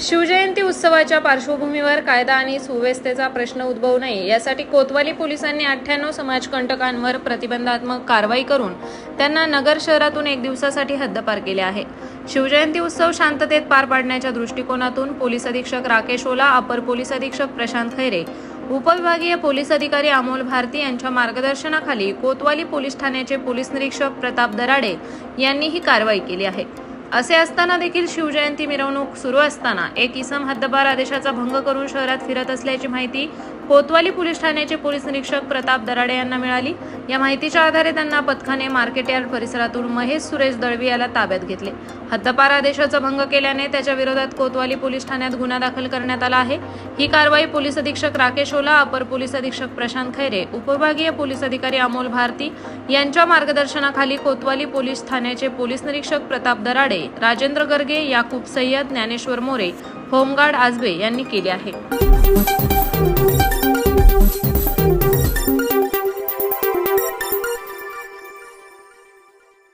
शिवजयंती उत्सवाच्या पार्श्वभूमीवर कायदा आणि सुव्यवस्थेचा प्रश्न उद्भवू नये यासाठी कोतवाली पोलिसांनी अठ्ठ्याण्णव समाजकंटकांवर प्रतिबंधात्मक कारवाई करून त्यांना नगर शहरातून एक दिवसासाठी हद्दपार केले आहे. शिवजयंती उत्सव शांततेत पार पाडण्याच्या दृष्टिकोनातून पोलीस अधीक्षक राकेश ओला अपर पोलीस अधीक्षक प्रशांत खैरे उपविभागीय पोलीस अधिकारी अमोल भारती यांच्या मार्गदर्शनाखाली कोतवाली पोलीस ठाण्याचे पोलीस निरीक्षक प्रताप दराडे यांनी ही कारवाई केली आहे. असे असताना देखील शिवजयंती मिरवणूक सुरू असताना एक इसम हद्दपार आदेशाचा भंग करून शहरात फिरत असल्याची माहिती कोतवाली पोलीस ठाण्याचे पोलीस निरीक्षक प्रताप दराडे यांना मिळाली. या माहितीच्या आधारे त्यांना पथकाने मार्केट यार्ड परिसरातून महेश सुरेश दळवी याला ताब्यात घेतले. हद्दपार आदेशाचा भंग केल्याने त्याच्या विरोधात कोतवाली पोलीस ठाण्यात गुन्हा दाखल करण्यात आला आहे. ही कारवाई पोलीस अधीक्षक राकेश ओला अपर पोलीस अधीक्षक प्रशांत खैरे उपविभागीय पोलीस अधिकारी अमोल भारती यांच्या मार्गदर्शनाखाली कोतवाली पोलीस ठाण्याचे पोलीस निरीक्षक प्रताप दराडे राजेंद्र गर्गे याकूब सय्यद ज्ञानेश्वर मोरे होमगार्ड आजबे यांनी केली आहे.